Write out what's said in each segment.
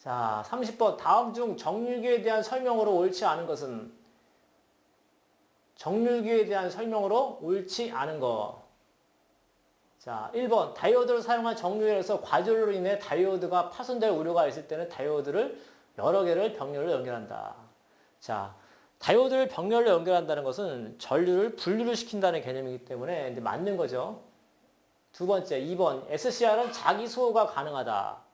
자, 30번. 다음 중 정률기에 대한 설명으로 옳지 않은 것은 정률기에 대한 설명으로 옳지 않은 거. 자, 1번. 다이오드를 사용한 정류에서 과절로 인해 다이오드가 파손될 우려가 있을 때는 다이오드를 여러 개를 병렬로 연결한다. 자, 다이오드를 병렬로 연결한다는 것은 전류를 분류를 시킨다는 개념이기 때문에 맞는 거죠. 두 번째, 2번. SCR은 자기 소호가 가능하다.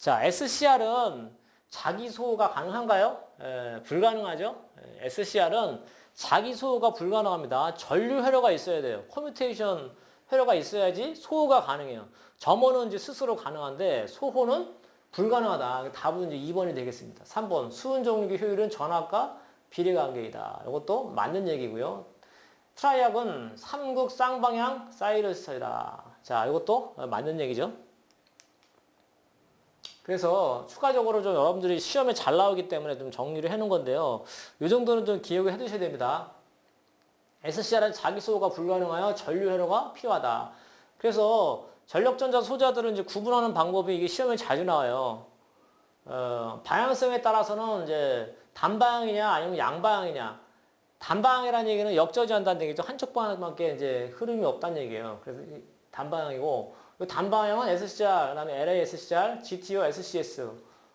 자, SCR은 자기 소호가 가능한가요? 에, 불가능하죠. 에, SCR은 자기 소호가 불가능합니다. 전류 회로가 있어야 돼요. 커뮤테이션 회로가 있어야지 소호가 가능해요. 점호는 이제 스스로 가능한데 소호는 불가능하다. 답은 이제 2번이 되겠습니다. 3번 수은 종류의 효율은 전압과 비례 관계이다. 이것도 맞는 얘기고요. 트라이악은 삼극 쌍방향 사이러스이다. 자, 이것도 맞는 얘기죠. 그래서 추가적으로 좀 여러분들이 시험에 잘 나오기 때문에 좀 정리를 해놓은 건데요. 이 정도는 좀 기억을 해두셔야 됩니다. SCR은 자기 소호가 불가능하여 전류 회로가 필요하다. 그래서 전력전자 소자들은 이제 구분하는 방법이 이게 시험에 자주 나와요. 어, 방향성에 따라서는 이제 단방향이냐 아니면 양방향이냐. 단방향이라는 얘기는 역저지한다는 얘기죠. 한쪽 방향밖에 이제 흐름이 없다는 얘기예요. 그래서 이 단방향이고 이 단방향은 SCR, 그다음에 LA SCR, GTO, SCS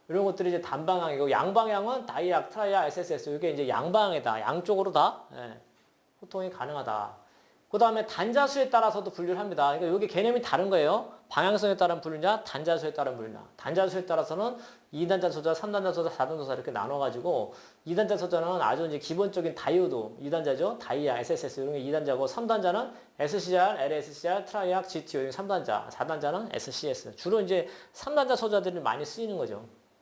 이런 것들이 이제 단방향이고 양방향은 다이악, 트라이아, SSS 이게 이제 양방향이다. 양쪽으로 다 예, 소통이 가능하다. 그 다음에 단자수에 따라서도 분류를 합니다. 그러니까 여기 개념이 다른 거예요. 방향성에 따른 분류냐, 단자수에 따른 분류냐. 단자수에 따라서는 2단자 소자, 3단자 소자, 4단자 소자 이렇게 나눠가지고 2단자 소자는 아주 이제 기본적인 다이오드 2단자죠. 다이아, SSS 이런 게 2단자고 3단자는 SCR, LSCR, 트라이악, GTO 이런 3단자, 4단자는 SCS. 주로 이제 3단자 소자들이 많이 쓰이는 거죠.